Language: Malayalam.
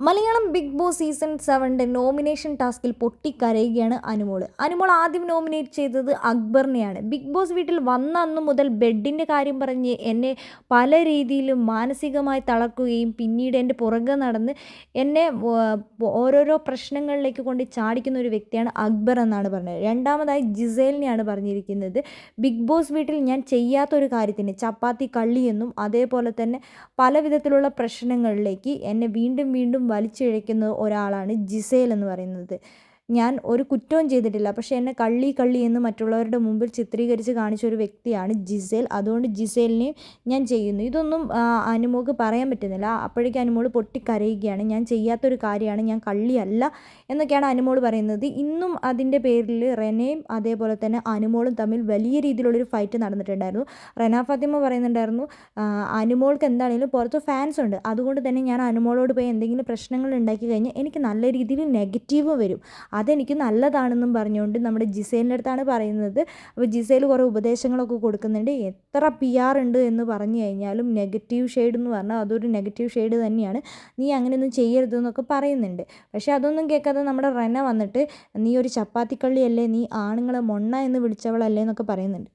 മലയാളം ബിഗ് ബോസ് സീസൺ സെവന്റെ നോമിനേഷൻ ടാസ്കിൽ പൊട്ടിക്കരയുകയാണ് അനുമോൾ അനുമോൾ ആദ്യം നോമിനേറ്റ് ചെയ്തത് അക്ബറിനെയാണ്. ബിഗ് ബോസ് വീട്ടിൽ വന്ന അന്നു മുതൽ ബെഡിന്റെ കാര്യം പറഞ്ഞ് എന്നെ പല രീതിയിലും മാനസികമായി തളക്കുകയും പിന്നീട് എന്റെ പുറകെ നടന്ന് എന്നെ ഓരോരോ പ്രശ്നങ്ങളിലേക്ക് കൊണ്ട് ചാടിക്കുന്ന ഒരു വ്യക്തിയാണ് അക്ബർ എന്നാണ് പറഞ്ഞത്. രണ്ടാമതായി ജിസേലിനെയാണ് പറഞ്ഞിരിക്കുന്നത്. ബിഗ് ബോസ് വീട്ടിൽ ഞാൻ ചെയ്യാത്തൊരു കാര്യത്തിന് ചപ്പാത്തി കള്ളിയെന്നും അതേപോലെ തന്നെ പല വിധത്തിലുള്ള പ്രശ്നങ്ങളിലേക്ക് എന്നെ വീണ്ടും വീണ്ടും വലിച്ചിഴയ്ക്കുന്ന ഒരാളാണ് ജിസേൽ എന്ന് പറയുന്നത്. ഞാൻ ഒരു കുറ്റവും ചെയ്തിട്ടില്ല. പക്ഷേ എന്നെ കള്ളി കള്ളി എന്ന് മറ്റുള്ളവരുടെ മുമ്പിൽ ചിത്രീകരിച്ച് കാണിച്ച ഒരു വ്യക്തിയാണ് ജിസേൽ. അതുകൊണ്ട് ജിസേലിനെയും ഞാൻ ചെയ്യുന്നു. ഇതൊന്നും അനുമോൾക്ക് പറയാൻ പറ്റുന്നില്ല. അപ്പോഴേക്കും അനുമോൾ പൊട്ടിക്കരയുകയാണ്. ഞാൻ ചെയ്യാത്തൊരു കാര്യമാണ്. ഞാൻ കള്ളിയല്ല എന്നൊക്കെയാണ് അനുമോൾ പറയുന്നത്. ഇന്നും അതിന്റെ പേരിൽ റെനയും അതേപോലെ തന്നെ അനുമോളും തമ്മിൽ വലിയ രീതിയിലുള്ളൊരു ഫൈറ്റ് നടന്നിട്ടുണ്ടായിരുന്നു. റെന ഫാത്തിമ പറയുന്നുണ്ടായിരുന്നു അനുമോൾക്ക് എന്താണെങ്കിലും പുറത്ത് ഫാൻസ് ഉണ്ട്. അതുകൊണ്ട് തന്നെ ഞാൻ അനുമോളോട് പോയി എന്തെങ്കിലും പ്രശ്നങ്ങൾ ഉണ്ടാക്കി കഴിഞ്ഞാൽ എനിക്ക് നല്ല രീതിയിൽ നെഗറ്റീവ് വരും. അതെനിക്ക് നല്ലതാണെന്നും പറഞ്ഞുകൊണ്ട് നമ്മുടെ ജിസേലിന്റെ അടുത്താണ് പറയുന്നത്. അപ്പോൾ ജിസേൽ കുറേ ഉപദേശങ്ങളൊക്കെ കൊടുക്കുന്നുണ്ട്. എത്ര പി ആർ ഉണ്ട് എന്ന് പറഞ്ഞു കഴിഞ്ഞാലും നെഗറ്റീവ് ഷെയ്ഡ് എന്ന് പറഞ്ഞാൽ അതൊരു നെഗറ്റീവ് ഷെയ്ഡ് തന്നെയാണ്. നീ അങ്ങനെയൊന്നും ചെയ്യരുത് എന്നൊക്കെ പറയുന്നുണ്ട്. പക്ഷേ അതൊന്നും കേൾക്കാതെ നമ്മുടെ റെന വന്നിട്ട് നീ ഒരു ചപ്പാത്തിക്കള്ളിയല്ലേ? നീ ആണുങ്ങളെ മൊണ്ണ എന്ന് വിളിച്ചവളല്ലേ? എന്നൊക്കെ പറയുന്നുണ്ട്.